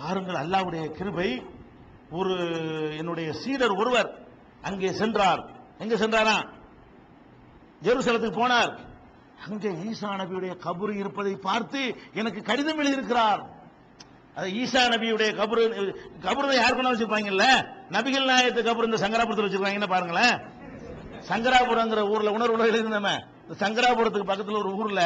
பாருங்கள் அல்லாவுடைய கிருபை. ஒரு என்னுடைய சீடர் ஒருவர் அங்கே சென்றார். எங்க சென்றாரா? ஜெருசலத்துக்கு போனார். அங்கே ஈசா நபியுடைய கபரு இருப்பதை பார்த்து எனக்கு கடிதம் எழுதியிருக்கிறார். அது ஈசா நபியுடைய கபரு கபரு யார் கொண்டா வச்சிருப்பாங்கல்ல? நபிகள் நாயகத்து கபரு இந்த சங்கராபுரத்தில் வச்சிருக்காங்கன்னு பாருங்களேன். சங்கராபுரங்கிற ஊர்ல உணர்வு எழுதினமே இந்த சங்கராபுரத்துக்கு பக்கத்தில் ஒரு ஊர்ல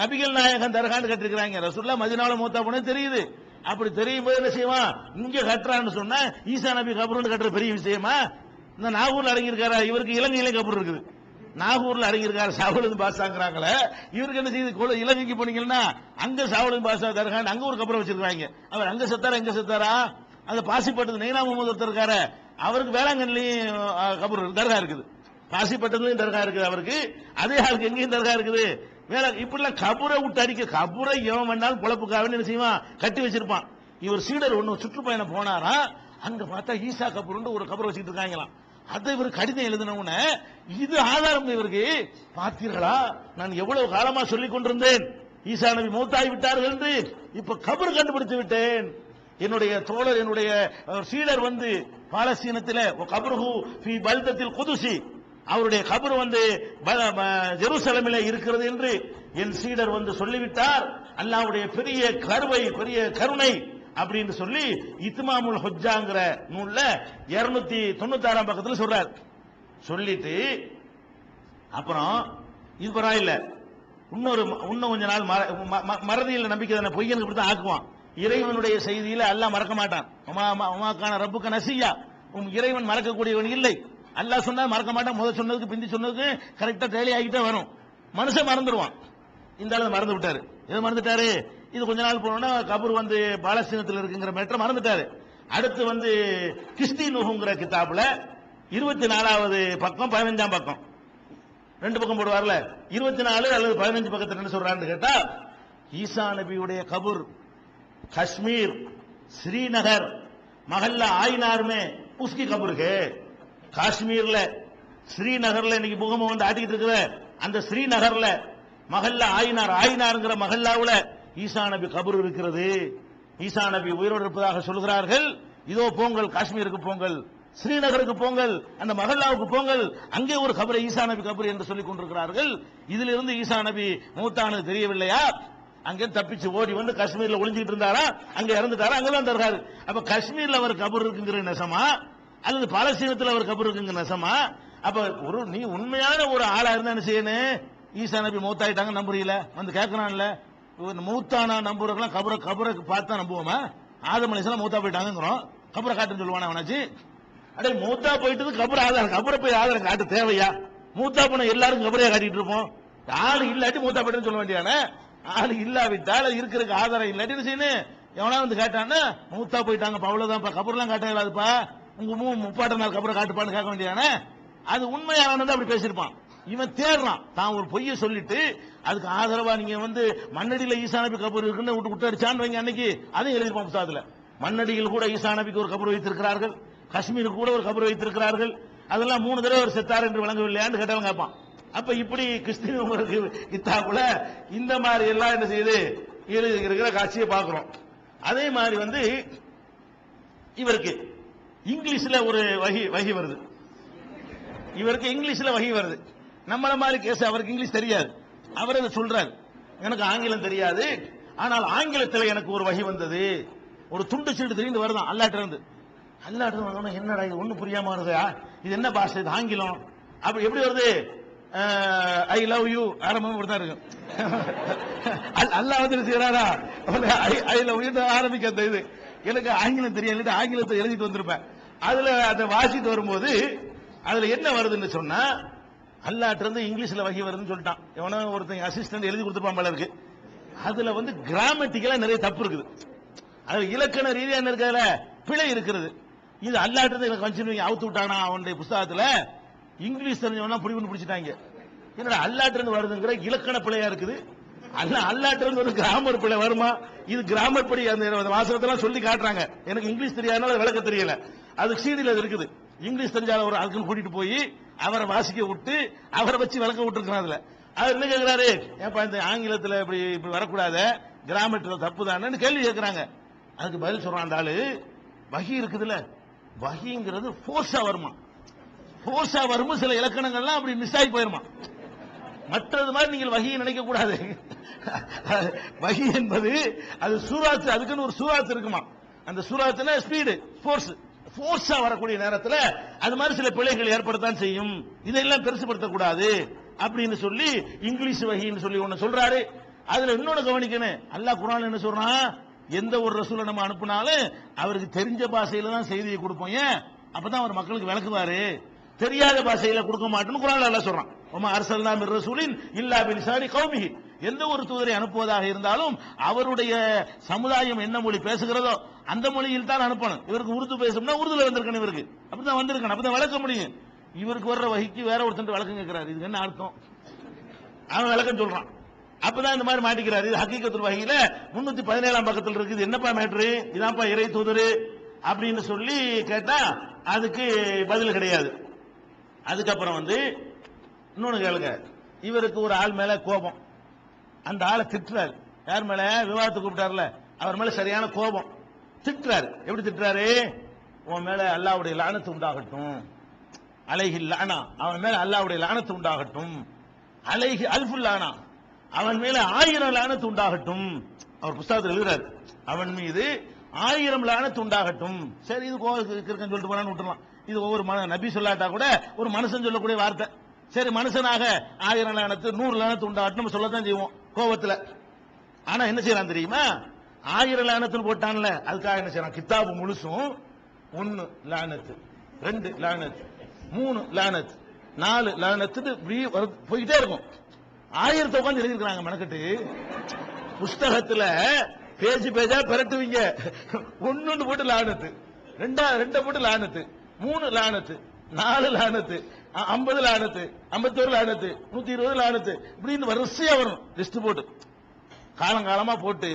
நபிகள் நாயகன் தர்கான்னு கட்டிருக்கிறாங்க. ரசூல்லா மதினால மூத்தா போனே தெரியுது. அப்படி தெரியும் போது என்ன செய்வான் இங்க கட்டுறான்னு சொன்னா ஈசா நபி கபருன்னு கட்டுற பெரிய விஷயமா? இந்த நாகூர்ல அடங்கியிருக்காரா? இவருக்கு இலங்கையிலே கபூர் இருக்குது. நாகூர்ல அடங்கியிருக்காரு சாவலுது பாசாங்கிறாங்களே இவருக்கு என்ன செய்யுது? இலங்கைக்கு போனீங்கன்னா அங்க சாவலுது பாசா தருகா அங்க ஒரு கபரை வச்சிருக்காங்க. அவர் அங்க செத்தாரா? எங்க செத்தாரா? அந்த பாசிப்பட்டது நெய்னா முகமது ஒருத்தர் இருக்காரு அவருக்கு வேளாங்கண்ணிலையும் கபூர் தர்கா இருக்குது. பாசிப்பட்டதுலையும் தர்கா இருக்குது அவருக்கு. அதே ஆளுக்கு எங்கேயும் தர்கா இருக்குது? வேற இப்படிலாம் கபுரை விட்டு அடிக்க கபுரை எவன் வேணாலும் பொழப்புக்காக என்ன செய்வான்? கட்டி வச்சிருப்பான். இவர் சீடர் ஒண்ணு சுற்றுப்பயணம் போனாரா? அங்க பார்த்தா ஈசா கபூர்னு ஒரு கபர் வச்சுட்டு இருக்காங்களாம். அதை இவர் கடிதம் எழுதின இது ஆதாரம் இவருக்கு. பார்த்தீர்களா? நான் எவ்வளவு காலமா சொல்லிக் கொண்டிருந்தேன். ஈசா நபி மூத்தாகி விட்டார்கள் என்று. இப்ப கபர் கண்டுபிடித்து விட்டேன். என்னுடைய தோழர் என்னுடைய சீடர் வந்து பாலஸ்தீனத்தில் கபருஹு பல்தத்தில் குதுசி. அவருடைய கபர் வந்து ஜெருசலமில் இருக்கிறது என்று என் சீடர் வந்து சொல்லிவிட்டார். அல்லாவுடைய பெரிய கருவை பெரிய கருணை அப்படின்னு சொல்லி இத்மாமுல் ஹொஜாங்கிற நூல்ல 296 தொண்ணூத்தாறாம் பக்கத்தில் சொல்றார். சொல்லிட்டு அப்புறம் இது பரவாயில்ல இன்னொரு இன்னும் கொஞ்ச நாள் மற- ம- ம- மறதியில் நம்பிக்கை தானே பொய்யனுக்கு இப்படி தான் ஆக்குவான். இறைவனுடைய செய்தியில எல்லாம் மறக்க மாட்டான். உமா- உமாக்கான ரப்புக்க நசியா. உன் இறைவன் மறக்கக்கூடியவன் இல்லை. அல்லாஹ் சொன்னா மறக்க மாட்டான். முதல் சொன்னதுக்கு பிந்தி சொன்னதுக்கு கரெக்டா டேலி ஆகிட்டே வரும். மனுஷன் மறந்துடுவான் இந்த ஆளு மறந்து விட்டாரு. எது மறந்துட்டாரு? இது கொஞ்ச நாள் போனோம்னா கபூர் வந்து பாலஸ்தீனத்தில் இருக்குங்கிற மேட்டரை மறந்துட்டாரு. அடுத்து வந்து கிறிஸ்டி நுகுங்கிற கிதாபுல இருபத்தி நாலாவது பக்கம் பதினஞ்சாம் பக்கம். ரெண்டு பக்கம் போடுவார்ல. இருபத்தி நாலு அல்லது பதினஞ்சு பக்கத்தில் என்ன சொல்றான்னு கேட்டா ஈசா நபியுடைய கபூர் காஷ்மீர் ஸ்ரீநகர் மகல்ல ஆயினாருமே உஸ்கி கபூருக்கு. காஷ்மீர்ல ஸ்ரீநகர்ல இன்னைக்கு பூகம்பம் வந்து ஆட்டிக்கிட்டு இருக்கிற அந்த ஸ்ரீநகர்ல மகல்லா ஆயினார் ஆயினாருங்கிற மகல்லாவுல ஈசா நபி கபூர் இருக்கிறது. ஈசா நபி உயிரோடு இருப்பதாக சொல்கிறார்கள். இதோ போங்கள் காஷ்மீருக்கு போங்கள் ஸ்ரீநகருக்கு போங்கள் அந்த மகல்லாவுக்கு போங்கள் அங்கே ஒரு கபரை ஈசா நபி கபர் என்று சொல்லிக் கொண்டிருக்கிறார்கள். இதிலிருந்து ஈசா நபி மூத்தானது தெரியவில்லையா? அங்கே தப்பிச்சு ஓடி வந்து காஷ்மீர்ல ஒளிஞ்சிட்டு இருந்தாரா? அங்க இறந்துட்டாரா? அங்கதான் தருகிறாரு அப்ப காஷ்மீர்ல அவர் கபர் இருக்குங்கிற நெசமா? அல்லது பாலஸ்தீனத்தில் அவர் கபர் இருக்குங்க நெசமா? அப்ப ஒரு நீ உண்மையான ஒரு ஆளா இருந்தா என்ன செய்யணும் ஈசா நபி மூத்தாயிட்டாங்க நம்புறீல வந்து கேட்கறான்ல மூத்தானா நம்புறதுலாம் கபரை கபரை பார்த்தா நம்புவோமா? ஆதம் அலிஸ்லாம் மூத்தா போயிட்டாங்கிறோம் கபரை காட்டுன்னு சொல்லுவானா அவனாச்சு? அடே மூத்தா போயிட்டது கபர் ஆதாரம். கபரை போய் ஆதாரம் காட்டு தேவையா? மூத்தா போன எல்லாரும் கபரையா காட்டிட்டு இருப்போம். ஆள் இல்லாட்டி மூத்தா போயிட்டுன்னு சொல்ல வேண்டியானே ஆள் இல்லாவிட்டால் இருக்கிறதுக்கு ஆதாரம் இல்லாட்டி என்ன செய்யணும் எவனா வந்து கேட்டான்னா மூத்தா போயிட்டாங்க அவ்வளவுதான்ப்பா. கபர்லாம் காட்ட இயலாதுப்பா உங்க மூ முப்பாட்ட நாள் கபரை காட்டுப்பான்னு கேட்க வேண்டியதானே? அது உண்மையானது அப்படி பேசியிருப்பான். இவன் தேடுறான். தான் ஒரு பொய்யை சொல்லிட்டு அதுக்கு ஆதரவா நீங்க வந்து மண்ணடியில ஈசா நபி கபூர் இருக்குன்னு விட்டு விட்டு அடிச்சான்னு வைங்க அன்னைக்கு. அதையும் எழுதிருப்பான் புத்தகத்துல மண்ணடியில் கூட ஈசா நபிக்கு ஒரு கபர் வைத்திருக்கிறார்கள். காஷ்மீருக்கு கூட ஒரு கபர் வைத்திருக்கிறார்கள். அதெல்லாம் மூணு தடவை ஒரு செத்தார் என்று விளங்கவில்லையான்னு கேட்டவன் கேட்பான். அப்ப இப்படி கிறிஸ்டின் கூட இந்த மாதிரி எல்லாம் என்ன செய்யுது இருக்கிற காட்சியை பார்க்கிறோம். அதே மாதிரி வந்து இவருக்கு இங்கிலீஷ்ல ஒரு வகி வகி வருது. இவருக்கு இங்கிலீஷ்ல வகி வருது. நம்மள மாதிரி கேஸ் அவருக்கு இங்கிலீஷ் தெரியாது. அவர் அதை சொல்றாரு. எனக்கு ஆங்கிலம் தெரியாது. ஆனால் ஆங்கிலத்தில் எனக்கு ஒரு வகி வந்தது. ஒரு துண்டு சீட்டு தெரிந்து வருதான். அல்லாட்ட இருந்து அல்லாட்ட என்னடா இது ஒன்றும் புரியாம வருதா? இது என்ன பாஷை? இது ஆங்கிலம். அப்படி எப்படி வருது? ஐ லவ் யூ ஆரம்பம் இப்படிதான் இருக்கும் அல்லா அல்லாஹ் வந்து செய்யறாரா ஐ லவ் யூ ஆரம்பிக்க அந்த இது. எனக்கு ஆங்கிலம் தெரியாது. ஆங்கிலத்தை எழுதிட்டு வந்திருப்பேன். அதுல அதை வாசிட்டு வரும்போது அதுல என்ன வருதுன்னு சொன்னா அல்லாட்ட இருந்து இங்கிலீஷ்ல வகை வருதுன்னு சொல்லிட்டான். எவனோ ஒருத்தன் அசிஸ்டன்ட் எழுதி கொடுத்துருப்பான் போல இருக்கு. அதுல வந்து கிராமட்டிக்கலா நிறைய தப்பு இருக்குது. அது இலக்கண ரீதியா என்ன இருக்கிறதுல பிழை இருக்கிறது. இது அல்லாட்ட இருந்து எனக்கு வச்சு அவுத்து விட்டானா அவனுடைய புஸ்தகத்துல? இங்கிலீஷ் தெரிஞ்சவனா புடி பண்ணி பிடிச்சிட்டாங்க. என்னடா அல்லாட்ட இருந்து வருதுங்கிற இலக்கண பிழையா இருக்குது. அல்ல அல்லாட்ட இருந்து ஒரு கிராமர் பிழை வருமா? இது கிராமர் படி அந்த வாசகத்தெல்லாம் சொல்லி காட்டுறாங்க. எனக்கு இங்கிலீஷ் தெரியாதனால விளக்க தெரியல. அது சீடியில் அது இருக்குது. இங்கிலீஷ் தெரிஞ்சால ஒரு ஆளுக்குன்னு கூட்டிட்டு போய் அவரை வாசிக்க விட்டு அவரை வச்சு விளக்க விட்டுருக்கான் அதுல. அவர் என்ன கேட்கிறாரு ஏப்பா இந்த ஆங்கிலத்தில் இப்படி இப்படி வரக்கூடாத? கிராமத்தில் தப்பு தானேன்னு கேள்வி கேட்கிறாங்க அதுக்கு பதில் சொல்றான் அந்த ஆளு வகி இருக்குதுல்ல. வகிங்கிறது ஃபோர்ஸா வருமா? ஃபோர்ஸா வருமா சில இலக்கணங்கள்லாம் அப்படி மிஸ் ஆகி போயிருமா? மற்றது மாதிரி நீங்கள் வகியை நினைக்க கூடாது. வகி என்பது அது சூராத்து அதுக்குன்னு ஒரு சூராத்து இருக்குமா? அந்த சூராத்துனா ஸ்பீடு ஃபோர்ஸ் போர்ஸா வரக்கூடிய நேரத்தில் அது மாதிரி சில பிழைகள் ஏற்படத்தான் செய்யும். இதெல்லாம் பெருசுபடுத்தக் கூடாது அப்படின்னு சொல்லி இங்கிலீஷ் வகின்னு சொல்லி ஒன்னு சொல்றாரு. அதுல இன்னொன்னு கவனிக்கணும். அல்லாஹ் குரான் என்ன சொல்றான் எந்த ஒரு ரசூலை நம்ம அனுப்புனாலும் அவருக்கு தெரிஞ்ச பாஷையில தான் செய்தியை கொடுப்போம். ஏன்? அப்பதான் அவர் மக்களுக்கு விளக்குவாரு. தெரியாத பாஷையில கொடுக்க மாட்டோம்னு குரான் அல்லாஹ் சொல்றான். உமா அரசல்லா மிர் ரசூலின் இல்லா சாரி கௌமிகி எந்த ஒரு தூதரை அனுப்புவதாக இருந்தாலும் அவருடைய சமுதாயம் என்ன மொழி பேசுகிறதோ அந்த மொழியில் தான் அனுப்பணும். இவருக்கு உருது பேசணும்னா உருதுல வந்திருக்கணும் இவருக்கு. அப்படிதான் வந்திருக்கணும். அப்பதான் விளக்க முடியும். இவருக்கு வர்ற வகைக்கு வேற ஒருத்தன் விளக்கம் கேட்கிறாரு. இதுக்கு என்ன அர்த்தம்? அவன் விளக்கம் சொல்றான். அப்பதான் இந்த மாதிரி மாட்டிக்கிறாரு. இது ஹக்கீகத்துல் வகையில முன்னூத்தி பதினேழாம் பக்கத்தில் இருக்குது. என்னப்பா மேட்ரு? இதான்ப்பா இறை தூதரு. அப்படின்னு சொல்லி கேட்டா அதுக்கு பதில் கிடையாது. அதுக்கப்புறம் வந்து இன்னொன்னு கேளுங்க. இவருக்கு ஒரு ஆள் மேல கோபம். அந்த ஆளை திட்டுறாரு. யார் மேல? விவாதத்துக்கு கூப்பிட்டாருல. அவர் மேல சரியான கோபம். திட்டுறாரு. எப்படி திட்டுறாரு? உன் மேல அல்லாவுடைய லானத்து உண்டாகட்டும். அலைஹி லானா அவன் மேல அல்லாவுடைய லானத்து உண்டாகட்டும். அலைஹி அல்ஃபுல் லானா அவன் மேல ஆயிரம் லானத்து உண்டாகட்டும். அவர் புஸ்தகத்தில் எழுதுறாரு. அவன் மீது ஆயிரம் லானத்து உண்டாகட்டும். சரி இது கோவத்துக்கு இருக்குன்னு சொல்லிட்டு போறான்னு விட்டுறலாம். இது ஒவ்வொரு மன நபி சொல்லாட்டா கூட ஒரு மனுஷன் சொல்லக்கூடிய வார்த்தை. சரி மனுஷனாக ஆயிரம் லானத்து நூறு லானத்து உண்டாகட்டும் சொல்லத்தான் செய்வோம் கோபத்தில் ஆனா என்ன செய்யறான் தெரியுமா? ஆயிரம் லானத்துன்னு போட்டான்ல அதுக்காக என்ன செய்யறான்? கித்தாபு முழுசும் ஒன்னு லானத்து ரெண்டு லானத்து மூணு லானத்து நாலு லானத்துன்னு வரு- போயிட்டே இருக்கும். ஆயிரத்தை உட்காந்து எழுதிருக்கிறாங்க மெனக்கட்டு. புஸ்தகத்துல பேஜ் பேஜா பெரட்டுவீங்க. ஒன்னு போட்டு லானத்து ரெண்டா ரெண்டை போட்டு லானத்து மூணு லானத்து நாலு லானத்து ஐம்பது லானத்து ஐம்பத்தோரு லானத்து நூத்தி இருபது லானத்து இப்படின்னு வரிசையா வரும் லிஸ்ட் போட்டு. காலங்காலமா போட்டு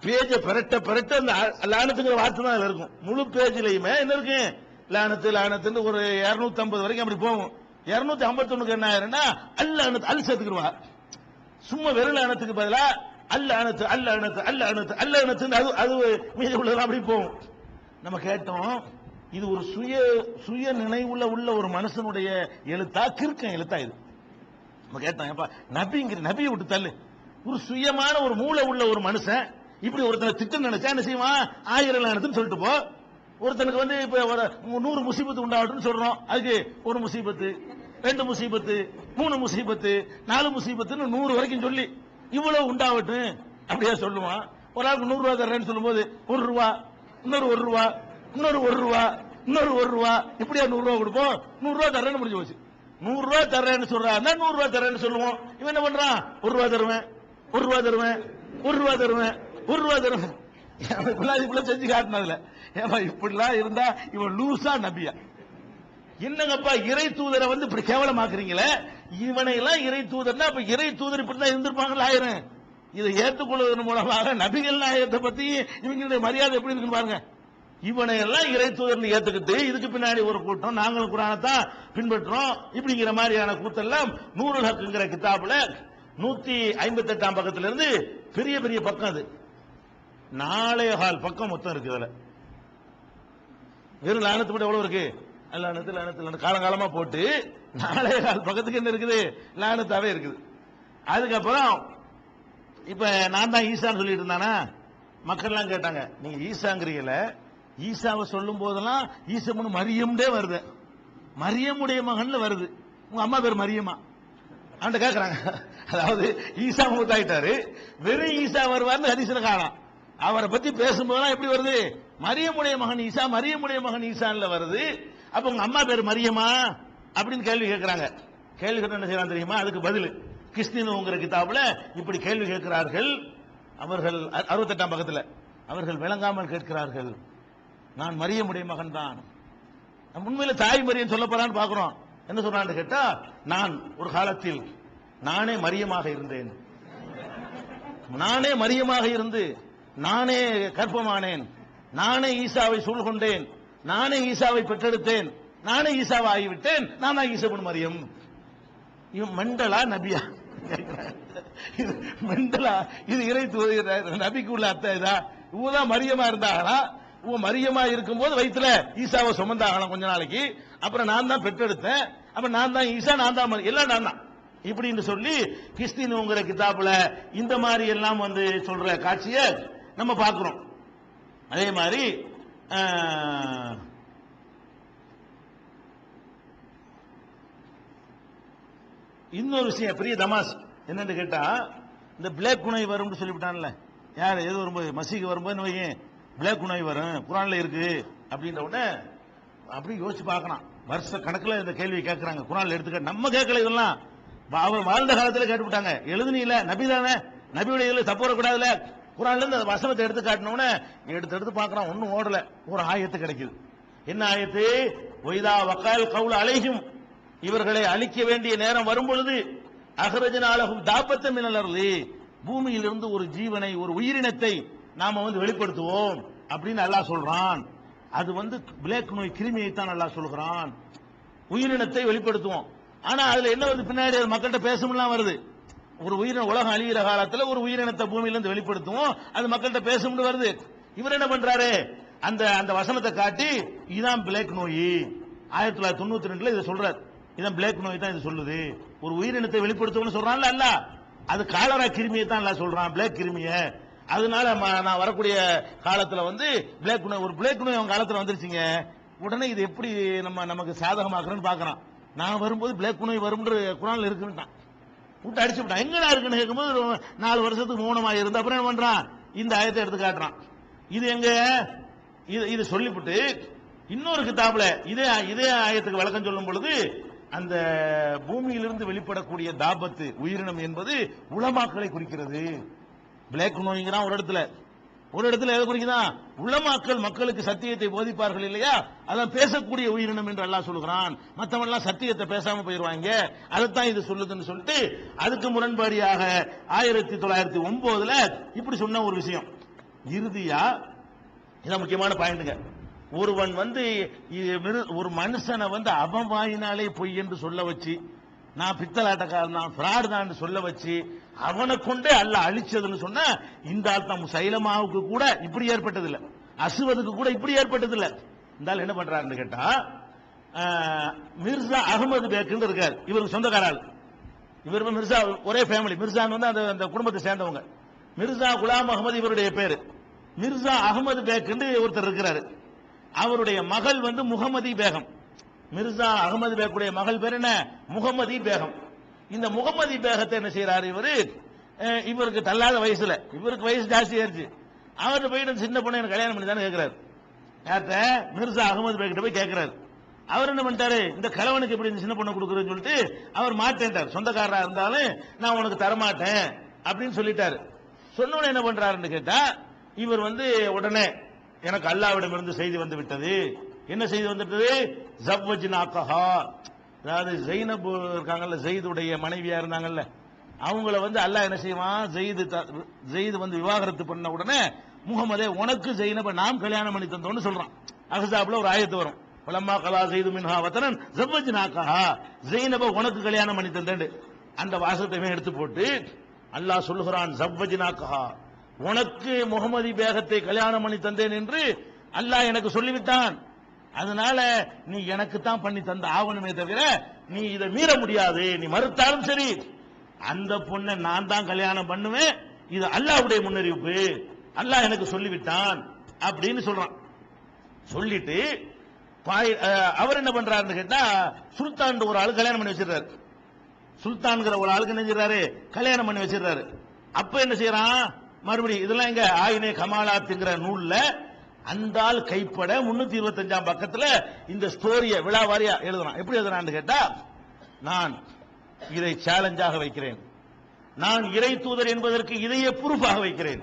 பேஜ பரட்ட பரட்ட அந்த அ- லானத்துங்கிற வார்த்தை தான் இருக்கும். முழு பேஜ்லயுமே என்ன இருக்கு? லானத்து லானத்துன்னு ஒரு 250 வரைக்கும் அப்படி போகும். 251 ஐம்பத்தொன்னுக்கு என்ன ஆயிரும்னா அல்ல அனத்து அல் சேர்த்துக்கிடுவா சும்மா வெறும் அணத்துக்கு பதிலா அல்ல அணத்து அல்ல அணத்து அல்ல அணத்து அல்ல அணத்து அது அது மீதி உள்ளதெல்லாம் அப்படி போகும். நம்ம கேட்டோம் இது ஒரு சுய சுய நினைவுல உள்ள ஒரு மனுஷனுடைய எழுத்தா? கிறுக்கம் எழுத்தா இது. நம்ம கேட்டோம் ஏப்பா நபிங்கிற நபியை விட்டு தள்ளு. ஒரு சுயமான ஒரு மூளை உள்ள ஒரு மனுஷன் இப்படி ஒருத்தனை திட்டம் நினைச்சா என்ன செய்வான்? ஆயிரம் லானத்துன்னு சொல்லிட்டு போ. ஒருத்தனுக்கு வந்து இப்ப ஒரு நூறு முசீபத்து உண்டாகட்டும்னு சொல்றோம். அதுக்கு ஒரு முசீபத்து ரெண்டு முசீபத்து மூணு முசீபத்து நாலு முசீபத்துன்னு நூறு வரைக்கும் சொல்லி இவ்வளவு உண்டாகட்டும் அப்படியே சொல்லுவான். ஒரு ஆளுக்கு நூறு ரூபா தர்றேன்னு சொல்லும்போது ஒரு ரூபா இன்னொரு ஒரு ரூபா இன்னொரு ஒரு ரூபா இன்னொரு ஒரு ரூபா இப்படியா நூறு ரூபா கொடுப்போம்? நூறு ரூபா தர்றேன்னு முடிஞ்சு போச்சு. நூறு ரூபா தர்றேன்னு சொல்றாருன்னா நூறு ரூபா தர்றேன்னு சொல்லுவோம்? இவன் என்ன பண்றான்? ஒரு ரூபா தருவேன் ஒரு ரூபா தருவேன் ஒரு ரூபா தருவேன். ஒரு ரூபா தருவேன் இப்படிலாம் செஞ்சு காட்டினதுல. ஏமா இப்படிலாம் இருந்தா இவன் லூசா நபியா. என்னங்கப்பா இறை தூதரை வந்து இப்படி கேவலமாக்குறீங்களே? இவனை எல்லாம் இறை தூதர்னா அப்ப இறை தூதர் இப்படி தான் இருந்திருப்பாங்களா ஆயிரம். இதை ஏற்றுக்கொள்வதன் மூலமாக நபிகள் நாயகத்தை பத்தி இவங்களுடைய மரியாதை எப்படி இருக்குன்னு பாருங்க. இவனை எல்லாம் இறை தூதர்னு ஏத்துக்கிட்டு இதுக்கு பின்னாடி ஒரு கூட்டம் நாங்களும் குரானத்தான் பின்பற்றோம் இப்படிங்கிற மாதிரியான கூத்தெல்லாம் நூறு ஹக்குங்கிற கிதாபுல நூத்தி ஐம்பத்தி எட்டாம் பக்கத்துல இருந்து பெரிய பெரிய பக்கம் அது. நாலே ஹால் பக்கம் மொத்தம் இருக்கு அதில் வெறும் லானத்து மட்டும் எவ்வளவு இருக்கு? லானத்து லானத்து லானத்து. காலங்காலமா போட்டு நாலே கால் பக்கத்துக்கு என்ன இருக்குது? லானத்தாவே இருக்குது. அதுக்கப்புறம் இப்ப நான் தான் ஈசான்னு சொல்லிட்டு இருந்தானா? மக்கள்லாம் கேட்டாங்க நீங்க ஈசாங்கிறீங்கள ஈசாவை சொல்லும் போதெல்லாம் ஈசமுன்னு மரியம்டே வருது. மரியமுடைய மகன்ல வருது. உங்க அம்மா பேர் மரியமா? அவன்கிட்ட கேட்கறாங்க அதாவது ஈசா மூத்தாயிட்டாரு. வெறும் ஈசா வருவார்னு ஹரிசன காணாம். அவரை பத்தி பேசும்போதெல்லாம் எப்படி வருது? மரியமுடைய மகன் ஈசா மரியமுடைய மகன் ஈசான்ல வருது. அப்ப உங்க அம்மா பேர் மரியமா? அப்படின்னு கேள்வி கேட்கிறாங்க. கேள்வி கேட்டு என்ன செய்யலாம் தெரியுமா? அதுக்கு பதில். கிறிஸ்டினுங்கிற கிதாபுல இப்படி கேள்வி கேட்கிறார்கள். அவர்கள் அ- அறுபத்தெட்டாம் பக்கத்தில். அவர்கள் விளங்காமல் கேட்கிறார்கள். நான் மரியமுடைய மகன் தான் உண்மையில தாய் மரியம் சொல்ல போறான்னு பாக்குறோம் என்ன சொல்றான்னு கேட்டா நான் ஒரு காலத்தில் நானே மரியமாக இருந்தேன். நானே மரியமாக இருந்து நானே கற்பமானேன் நானே ஈசாவை சூழ்கொண்டேன் நானே ஈசாவை பெற்றெடுத்தேன். நானே ஈசாவை ஆகிவிட்டேன் நான் தான் ஈசபன் மரியம். இவன் மெண்டலா நபியா? இது மெண்டலா? இது இறை தூதர் நபிக்கு உள்ள அத்தை இதா? இவதான் மரியமா இருந்தாங்களா? இவங்க மரியமா இருக்கும்போது வயித்துல ஈசாவை சுமந்தாகலாம் கொஞ்ச நாளைக்கு? அப்புறம் நான் தான் பெற்றெடுத்தேன். அப்ப நான் தான் ஈசா நான் தான் எல்லாம் நான் தான். இப்படின்னு சொல்லி கிறிஸ்டினுங்கிற கிதாபுல இந்த மாதிரி எல்லாம் வந்து சொல்ற காட்சியை நம்ம பார்க்குறோம் அதே மாதிரி இன்னொரு விஷயம் பெரிய தமாஸ் என்னன்னு கேட்டா இந்த பிளாக் குணை வரும்னு சொல்லிவிட்டான்ல. யார்? எது வரும்போது மசீக்கு வரும்போது வையேன் பிளாக் குணை வரும் குரான்ல இருக்கு அப்படின்ற உடனே அப்படி யோசிச்சு பார்க்கலாம். வருஷ கணக்கில் இந்த கேள்வி கேட்கறாங்க குரான்ல எடுத்துக்க நம்ம கேட்கல இதெல்லாம். அவர் வாழ்ந்த காலத்தில் கேட்டுவிட்டாங்க. எழுதுனீல நபி தானே. நபியுடைய தப்பு வரக்கூடாதுல. குரான்ல இருந்து அந்த வசனத்தை எடுத்து காட்டினோடனே எடுத்து எடுத்து பார்க்கறான் ஒன்றும் ஓடல. ஒரு ஆயத்து கிடைக்குது. என்ன ஆயத்து? ஒய்தா வக்கால் கவுல் அலைகும் இவர்களை அழிக்க வேண்டிய நேரம் வரும் பொழுது அகரஜனாலகும் தாபத்தம் மினலர்லி பூமியிலிருந்து ஒரு ஜீவனை ஒரு உயிரினத்தை நாம வந்து வெளிப்படுத்துவோம் அப்படின்னு அல்லாஹ் சொல்றான். அது வந்து பிளேக் நோய் கிருமியை தான் அல்லாஹ் சொல்கிறான். உயிரினத்தை வெளிப்படுத்துவோம். ஆனா அதுல என்ன வருது? பின்னாடி மக்கள்கிட்ட பேசும்லாம் வருது. ஒரு உயிரின உலகம் அழிகிற காலத்துல ஒரு உயிரினத்தை பூமியிலிருந்து வெளிப்படுத்துவோம். அது மக்கள்கிட்ட பேசும்னு வருது. இவர் என்ன பண்றாரு? அந்த அந்த வசனத்தை காட்டி இதான் பிளேக் நோய். ஆயிரத்தி தொள்ளாயிரத்தி தொண்ணூத்தி ரெண்டுல இதை சொல்றாரு. இதான் பிளேக் நோய் தான் இது சொல்லுது. ஒரு உயிரினத்தை வெளிப்படுத்துவோம்னு சொல்றான்ல அல்ல. அது காலரா கிருமியை தான் அல்ல சொல்றான். பிளேக் கிருமிய. அதனால ம- நான் வரக்கூடிய காலத்துல வந்து பிளேக் நோய் ஒரு பிளேக் நோய் அவன் காலத்துல வந்துருச்சுங்க. உடனே இது எப்படி நம்ம நமக்கு சாதகமாக்குறேன்னு பாக்குறான். நான் வரும்போது பிளேக் நோய் வரும்ன்ற குரான் இருக்குன்ட்டான் விட்டு அடிச்சு விட்டான். எங்கடா இருக்குன்னு கேட்கும்போது ஒரு நாலு வருஷத்துக்கு மௌனமாக இருந்து அப்புறம் என்ன பண்றான்? இந்த ஆயத்தை எடுத்து காட்டுறான். இது எங்க? இது இது சொல்லிவிட்டு இன்னொரு கிதாபில் இதே இதே ஆயத்துக்கு விளக்கம் சொல்லும் பொழுது அந்த பூமியிலிருந்து வெளிப்படக்கூடிய தாபத்து உயிரினம் என்பது உளமாக்களை குறிக்கிறது. பிளாக் நோய்ங்கிறான் ஒரு இடத்துல. ஒரு இடத்துல எதை குறிக்குதான் உளமாக்கல் மக்களுக்கு சத்தியத்தை போதிப்பார்கள் இல்லையா? அதான் பேசக்கூடிய உயிரினம் என்று எல்லாம் சொல்லுகிறான். மற்றவெல்லாம் சத்தியத்தை பேசாம போயிருவாங்க. அதைத்தான் இது சொல்லுதுன்னு சொல்லிட்டு அதுக்கு முரண்பாடியாக ஆயிரத்தி தொள்ளாயிரத்தி ஒன்பதுல இப்படி சொன்ன ஒரு விஷயம். இறுதியா இதான் முக்கியமான பாயிண்ட்டுங்க. ஒருவன் வந்து ஒரு மனுஷனை வந்து அவன் வாயினாலே பொய் என்று சொல்ல வச்சு நான் பித்தலாட்டக்காரன் தான் ஃப்ராடு தான் சொல்ல வச்சு அவனை கொண்டே அல்ல அழிச்சதுன்னு சொன்னா இந்த ஆள் சைலமாவுக்கு கூட இப்படி ஏற்பட்டதில்லை. அசுவதுக்கு கூட இப்படி ஏற்பட்டதில்லை. இல்ல இந்த ஆள் என்ன பண்றாருன்னு கேட்டா மிர்சா அகமது பேக்குன்னு இருக்காரு. இவருக்கு சொந்தக்காரால் இவர் வந்து மிர்சா ஒரே ஃபேமிலி மிர்சான் வந்து அந்த அந்த குடும்பத்தை சேர்ந்தவங்க. மிர்சா குலாம் அகமது இவருடைய பேரு. மிர்சா அகமது பேக்குன்னு ஒருத்தர் இருக்கிறாரு. அவருடைய மகள் வந்து முகமதி பேகம். மிர்சா அகமது பேக்குடைய மகள் பேர் என்ன? முகமதி பேகம். இந்த முகமதி பேகத்தை என்ன செய்யறாரு இவரு? இவருக்கு தள்ளாத வயசுல. இவருக்கு வயசு ஜாஸ்தி ஆயிருச்சு. அவர்கிட்ட போயிட்டு சின்ன பொண்ணை எனக்கு கல்யாணம் பண்ணி தானே கேட்கிறாரு யார்கிட்ட மிர்சா அகமது பேக்கிட்ட போய் கேட்கிறாரு அவர் என்ன பண்ணிட்டாரு? இந்த கலவனுக்கு எப்படி இந்த சின்ன பொண்ணை கொடுக்குறேன்னு சொல்லிட்டு அவர் மாட்டேன்ட்டார். சொந்தக்காரரா இருந்தாலும் நான் உனக்கு தரமாட்டேன் அப்படின்னு சொல்லிட்டாரு. சொன்ன என்ன பண்றாருன்னு கேட்டா இவர் வந்து உடனே எனக்கு அல்லாவிடமிருந்து செய்தி வந்து விட்டது. என்ன செய்தி வந்துட்டது ஜவ்வஜ் நாக்கஹா அதாவது ஜெயினப் இருக்காங்கல்ல ஜெயிதுடைய மனைவியா இருந்தாங்கல்ல அவங்கள வந்து அல்லாஹ் என்ன செய்வான்? ஜெயிது த- ஜெயிது வந்து விவாகரத்து பண்ண உடனே முகமதே உனக்கு ஜெயினப நாம் கல்யாணம் பண்ணி தந்தோம்னு சொல்றான். அகசாப்ல ஒரு ஆயத்து வரும். பலம்மா கலா செய்து மின்ஹா வத்தனன் ஜவ்வஜ் நாக்கஹா ஜெயினப உனக்கு கல்யாணம் பண்ணி தந்தேன் அந்த வாசத்தையுமே எடுத்து போட்டு அல்லாஹ் சொல்லுகிறான் ஜவ்வஜ் நாக்கஹா உனக்கு முகமதி பேகத்தை கல்யாணம் பண்ணி தந்தேன் என்று அல்லாஹ் எனக்கு சொல்லிவிட்டான். அதனால நீ எனக்கு தான் பண்ணி தந்த ஆவணமே தவிர நீ இதை மீற முடியாது. நீ மறுத்தாலும் சரி. அந்த பொண்ணை நான் தான் கல்யாணம் பண்ணுவேன். இது அல்லாஹ்வுடைய முன்னறிவிப்பு. அல்லாஹ் எனக்கு சொல்லிவிட்டான் அப்படின்னு சொல்றான். சொல்லிட்டு பாய்- அவர் என்ன பண்றாருன்னு கேட்டா சுல்தான் ஒரு ஆளு கல்யாணம் பண்ணி வச்சிருக்காரு சுல்தான்கிற ஒரு ஆளுக்கு என்ன செய்யறாரு கல்யாணம் பண்ணி வச்சிருக்காரு அப்ப என்ன செய்யறான் மறுபடியும் இதெல்லாம் எங்க? ஆயினே கமாலாத்துங்கிற நூல்ல அந்தால் கைப்பட முன்னூத்தி இருபத்தஞ்சாம் பக்கத்துல இந்த ஸ்டோரிய விழாவாரியா எழுதுறான். எப்படி எழுதுறான்னு கேட்டா நான் இதை சேலஞ்சாக வைக்கிறேன். நான் இறை தூதர் என்பதற்கு இதையே புரூஃபாக வைக்கிறேன்.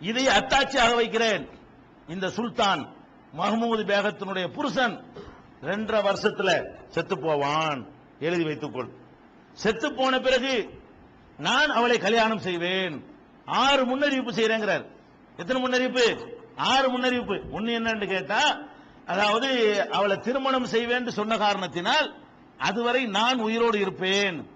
இதை அத்தாட்சியாக வைக்கிறேன். இந்த சுல்தான் மஹமூது பேகத்தினுடைய புருஷன் ரெண்டரை வருஷத்துல செத்து போவான். எழுதி வைத்துக்கொள். செத்து போன பிறகு நான் அவளை கல்யாணம் செய்வேன். ஆறு முன்னறிவிப்பு செய்யறேங்கிறார் எத்தனை முன்னறிவிப்பு? ஆறு முன்னறிவிப்பு. ஒன்னு என்னன்னு கேட்டா அதாவது அவளை திருமணம் செய்வேன் சொன்ன காரணத்தினால் அதுவரை நான் உயிரோடு இருப்பேன்.